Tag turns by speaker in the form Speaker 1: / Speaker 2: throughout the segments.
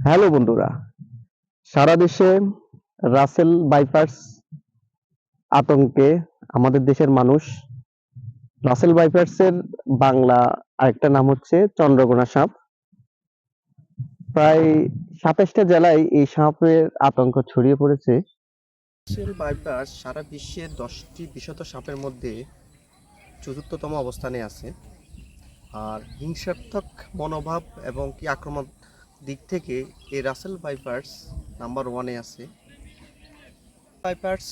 Speaker 1: Hello বন্ধুরা, সারা দেশে রাসেল বাইপার্স আতঙ্কে আমাদের দেশের মানুষ। রাসেল বাইপার্সের বাংলা আরেকটা নাম হচ্ছে চন্দ্রকোনা সাপ। প্রায় সাতাশটা জেলায় এই সাপের আতঙ্ক ছড়িয়ে পড়েছে।
Speaker 2: রাসেল বাইপাস সারা বিশ্বের দশটি বিশত সাপের মধ্যে চতুর্থতম অবস্থানে আছে। আর হিংসাত্মক মনোভাব এবং কি আক্রমণ দিক থেকে এই রাসেল বাইপার্স নাম্বার ওয়ানে আছে। বাইপার্স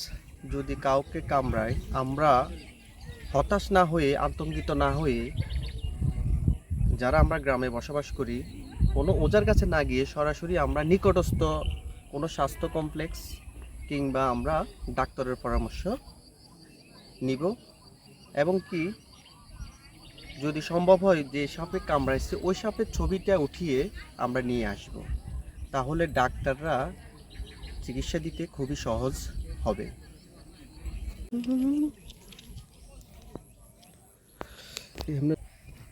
Speaker 2: যদি কাউকে কামড়ায়, আমরা হতাশ না হয়ে, আতঙ্কিত না হয়ে যারা আমরা গ্রামে বসবাস করি, কোনো ওজার কাছে না গিয়ে সরাসরি আমরা নিকটস্থ কোনো স্বাস্থ্য কমপ্লেক্স কিংবা আমরা ডাক্তারের পরামর্শ নিব। এবং কি যদি সম্ভব হয় যে সাপে কামড়াইছে ওই সাপের ছবিটা উঠিয়ে আমরা নিয়ে আসব। তাহলে ডাক্তাররা চিকিৎসা দিতে খুবই সহজ হবে।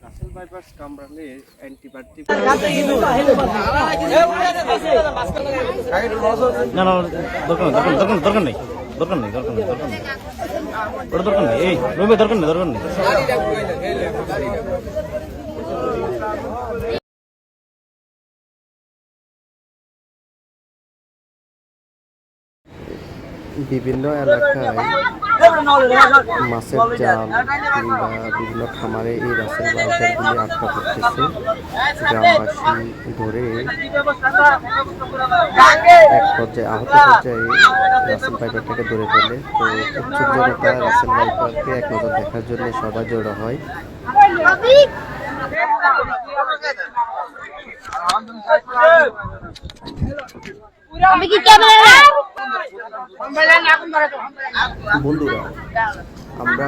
Speaker 2: রাসেল বাইপাস কামড়ালে অ্যান্টিবায়োটিক
Speaker 3: না না দরকার দরকার দরকার দরকার নেই। দরকার নেই দরকার নেই দরকার নেই ওটা দরকার নেই এই রবি দরকার নেই দরকার নেই
Speaker 2: বিভিন্ন এলাকায় মাছের জাল কিংবা বিভিন্ন খামারে এই রাসেল বাইপারগুলি আটকা পড়তেছে। গ্রামবাসী ধরে এক পর্যায়ে, আহত পর্যায়ে রাসেল বাইপারটাকে ধরে ফেলে। তো উৎসুক জনতা রাসেল বাইপারকে এক নজর দেখার জন্য সবাই জড়ো হয়।
Speaker 4: আমি কি ক্যামেরা
Speaker 2: বন্ধুরা, আমরা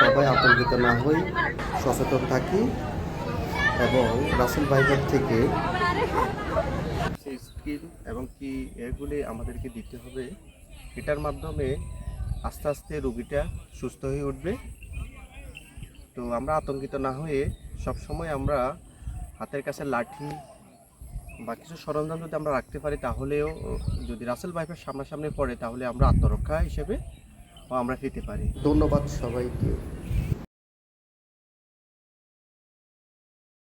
Speaker 2: সবাই আতঙ্কিত না হই, সচেতন থাকি এবং রাসেল বাইপার থেকে স্কিল এবং কি এগুলি আমাদেরকে দিতে হবে, এটার মাধ্যমে আস্তে আস্তে রুগীটা সুস্থ হয়ে উঠবে। তো আমরা আতঙ্কিত না হয়ে সবসময় আমরা হাতের কাছে লাঠি বা কিছু সরঞ্জাম যদি আমরা রাখতে পারি, তাহলেও, যদি রাসেল বাইফের সামনাসামনি পড়ে, তাহলে আমরা আত্মরক্ষা হিসেবে আমরা পেতে পারি। ধন্যবাদ সবাইকে।